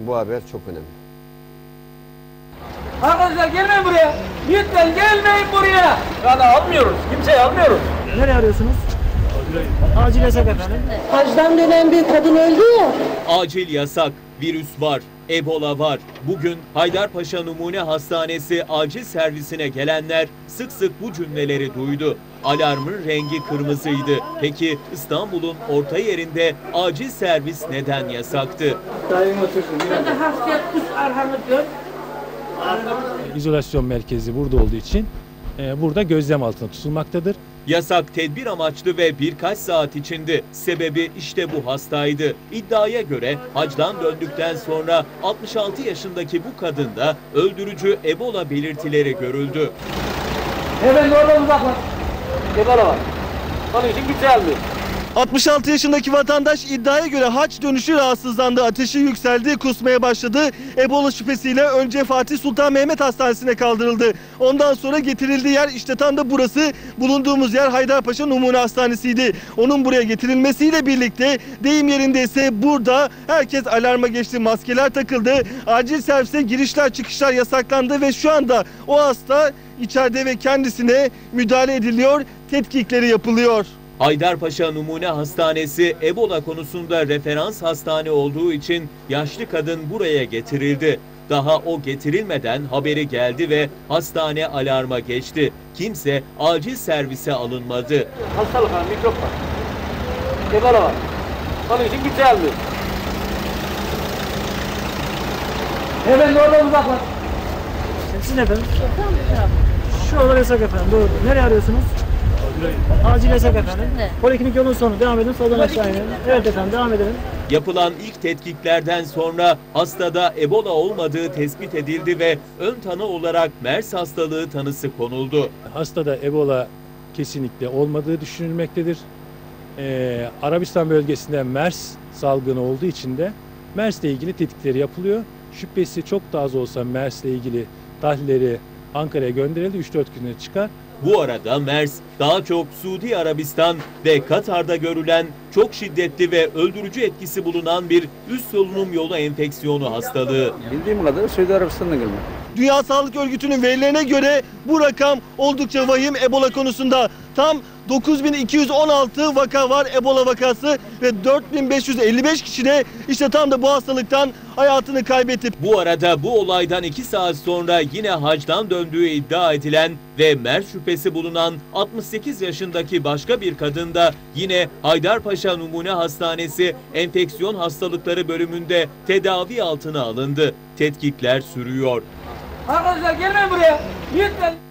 Bu haber çok önemli. Arkadaşlar gelmeyin buraya. Lütfen gelmeyin buraya. Yani almıyoruz. Kimseyi almıyoruz. Nereye arıyorsunuz? Acil yasak efendim. Hacdan dönen bir kadın öldü ya. Acil yasak, virüs var, Ebola var. Bugün Haydarpaşa Numune Hastanesi acil servisine gelenler sık sık bu cümleleri duydu. Alarmın rengi kırmızıydı. Peki İstanbul'un orta yerinde acil servis neden yasaktı? Ben de hastaya kus arhamı dön. İzolasyon merkezi burada olduğu için e, burada gözlem altında tutulmaktadır. Yasak tedbir amaçlı ve birkaç saat içinde sebebi işte bu hastaydı. İddiaya göre hacdan döndükten sonra 66 yaşındaki bu kadında öldürücü Ebola belirtileri görüldü. Hemen oradan uzaklaş. Ebola var. Onun için kimseyi almıyor. 66 yaşındaki vatandaş iddiaya göre haç dönüşü rahatsızlandı. Ateşi yükseldi, kusmaya başladı. Ebola şüphesiyle önce Fatih Sultan Mehmet Hastanesi'ne kaldırıldı. Ondan sonra getirildiği yer işte tam da burası. Bulunduğumuz yer Haydarpaşa Numune Hastanesi'ydi. Onun buraya getirilmesiyle birlikte deyim yerinde ise burada herkes alarma geçti. Maskeler takıldı. Acil servise girişler çıkışlar yasaklandı ve şu anda o hasta içeride ve kendisine müdahale ediliyor. Tetkikleri yapılıyor. Haydarpaşa Numune Hastanesi Ebola konusunda referans hastane olduğu için yaşlı kadın buraya getirildi. Daha o getirilmeden haberi geldi ve hastane alarma geçti. Kimse acil servise alınmadı. Hastalık var, mikrop var. Ebola var. Onun için kimseyi almıyor. Hemen oradan uzaklaş. Sizin efendim? Şu olay yasak efendim. Doğru. Nereye arıyorsunuz? Acil yasak efendim. Poliklinik yolun sonu. Devam edin. Soldan aşağı inin. Evet efendim. Devam edelim. Yapılan ilk tetkiklerden sonra hastada Ebola olmadığı tespit edildi ve ön tanı olarak MERS hastalığı tanısı konuldu. Hastada Ebola kesinlikle olmadığı düşünülmektedir. Ee, Arabistan bölgesinde MERS salgını olduğu için de MERS ile ilgili tetkikleri yapılıyor. Şüphesi çok da az olsa MERS ile ilgili tahlilleri Ankara'ya gönderildi. 3-4 günde çıkar. Bu arada MERS daha çok Suudi Arabistan ve Katar'da görülen çok şiddetli ve öldürücü etkisi bulunan bir üst solunum yolu enfeksiyonu hastalığı. Bildiğim kadarıyla Suudi Arabistan'dan gelme. Dünya Sağlık Örgütü'nün verilerine göre bu rakam oldukça vahim Ebola konusunda. Tam 9216 vaka var Ebola vakası ve 4555 kişi de işte tam da bu hastalıktan hayatını kaybetti. Bu arada bu olaydan 2 saat sonra yine hacdan döndüğü iddia edilen ve MERS şüphesi bulunan 68 yaşındaki başka bir kadın da yine Haydarpaşa Numune Hastanesi Enfeksiyon Hastalıkları bölümünde tedavi altına alındı. Tetkikler sürüyor. Arkadaşlar gelmeyin buraya. Lütfen.